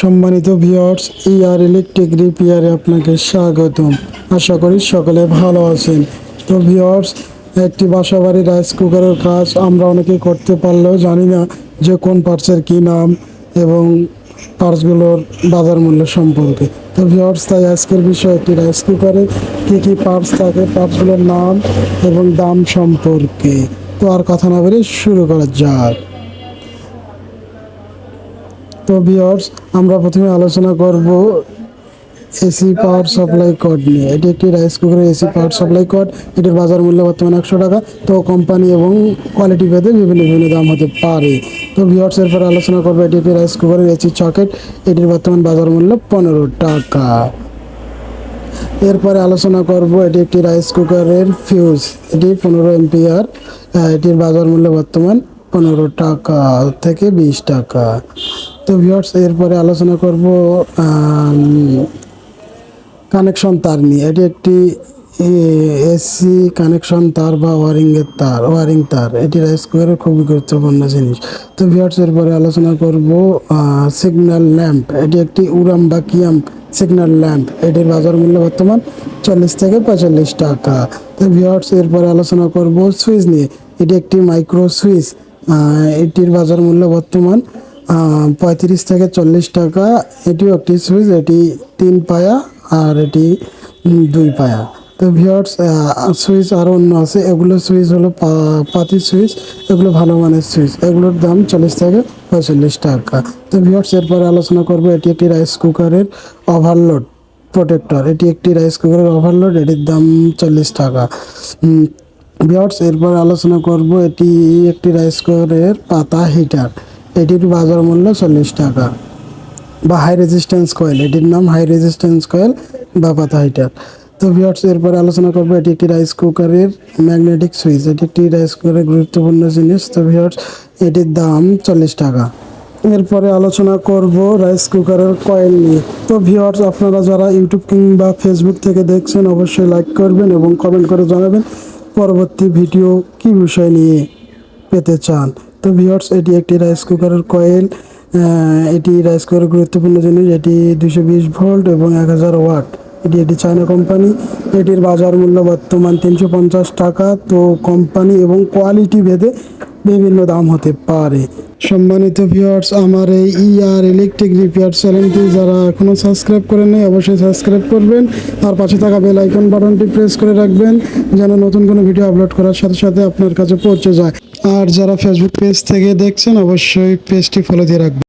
সম্মানিত ভিওর্স ইয়ার ইলেকট্রিক রিপেয়ারে আপনাকে স্বাগতম। আশা করি সকলে ভালো আছেন। তো ভিওর্স একটি বাসাবাড়ি রাইস কুকারের কাজ আমরা অনেকে করতে পারলেও জানি না যে কোন পার্টসের কী নাম এবং পার্টসগুলোর বাজার মূল্য সম্পর্কে। তো ভিওর্স তাই আজকের বিষয় একটি রাইস কুকারে কী কী পার্টস থাকে পার্টসগুলোর নাম এবং দাম সম্পর্কে। তো আর কথা না বলে শুরু করা যাক। তো ভিওর্স আমরা প্রথমে আলোচনা করব এসি পাওয়ার সাপ্লাই কোড নিয়ে। এটি একটি রাইস কুকারের এসি পাওয়ার সাপ্লাই কোড এটির বাজার মূল্য বর্তমানে একশো টাকা। তো কোম্পানি এবং কোয়ালিটি ভেদে বিভিন্ন বিভিন্ন দাম হতে পারে। তো ভিওর্স এরপর আলোচনা করব এটি একটি রাইস কুকারের এসি চকেট এটির বর্তমান বাজার মূল্য পনেরো টাকা। এরপরে আলোচনা করব এটি একটি রাইস কুকারের ফিউজ এটি পনেরো এমপিআর এটির বাজার মূল্য বর্তমান পনেরো টাকা থেকে বিশ টাকা। তো ভিউয়ার্স এরপরে আলোচনা করব কানেকশন তার নিয়ে। এটি একটি এসি কানেকশন তার বা ওয়ারিংয়ের তার ওয়ারিং তার। এটি কুকারের খুবই গুরুত্বপূর্ণ জিনিস। তো ভিউয়ার্স এরপরে আলোচনা করব সিগন্যাল ল্যাম্প এটি একটি উড়াম বা কিয়াম সিগন্যাল ল্যাম্প এটির বাজার মূল্য বর্তমান চল্লিশ থেকে পঁয়তাল্লিশ টাকা। তো ভিউয়ার্স এরপরে আলোচনা করব সুইচ নিয়ে। এটি একটি মাইক্রো সুইচ। এটির বাজার মূল্য বর্তমান পঁয়ত্রিশ থেকে চল্লিশ টাকা এটিও একটি সুইচ, এটি তিন পায়া আর এটি দুই পায়া। তো ভিওর্স সুইচ আরও অন্য আছে, এগুলো সুইচ হলো পাতি সুইচ, এগুলো ভালো মানের সুইচ, এগুলোর দাম চল্লিশ থেকে পঁয়তাল্লিশ টাকা। তো ভিওর্স এরপরে আলোচনা করব, এটি একটি রাইস কুকারের ওভারলোড প্রোটেক্টর এটি একটি রাইস কুকারের ওভারলোড এটির দাম চল্লিশ টাকা। ভিওর্স এরপর আলোচনা করব, এটি একটি রাইস কুকারের পাতা হিটার এটির বাজার মূল্য চল্লিশ টাকা। বা হাই রেজিস্ট্যান্স কয়েল এটির নাম হাই রেজিস্ট্যান্স কয়েল বা পাতা হিটার তো ভিওর্স এরপরে আলোচনা করব, এটি একটি রাইস কুকারের ম্যাগনেটিক সুইচ এটি একটি রাইস কুকারের গুরুত্বপূর্ণ জিনিস। তো ভিওর্স এটির দাম চল্লিশ টাকা। এরপরে আলোচনা করব রাইস কুকারের কয়েল নিয়ে। তো ভিওয়ার্স আপনারা যারা ইউটিউব কিংবা ফেসবুক থেকে দেখছেন, অবশ্যই লাইক করবেন এবং কমেন্ট করে জানাবেন পরবর্তী ভিডিও কি বিষয় নিয়ে পেতে চান। তো ভিওর্স এটি একটি রাইস কুকারের কয়েল। এটি রাইস কুকারের গুরুত্বপূর্ণ জিনিস। এটি দুশো বিশ ভোল্ট এবং এক হাজার ওয়াট। এটি একটি চায়না কোম্পানি। এটির বাজার মূল্য বর্তমান তিনশো পঞ্চাশ টাকা। তো কোম্পানি এবং কোয়ালিটি ভেদে বিভিন্ন দাম হতে পারে। সম্মানিত ভিউয়ার্স, আমার এই ইআর ইলেকট্রিক রিপেয়ার চ্যানেলটি যারা এখনও সাবস্ক্রাইব করেন নাই, অবশ্যই সাবস্ক্রাইব করবেন। আর পাশে থাকা বেল আইকন বাটনটি প্রেস করে রাখবেন, যেন নতুন কোনো ভিডিও আপলোড করার সাথে সাথে আপনার কাছে পৌঁছে যায়। আর যারা ফেসবুক পেজ থেকে দেখছেন অবশ্যই পেজটি ফলো দিয়ে রাখবেন।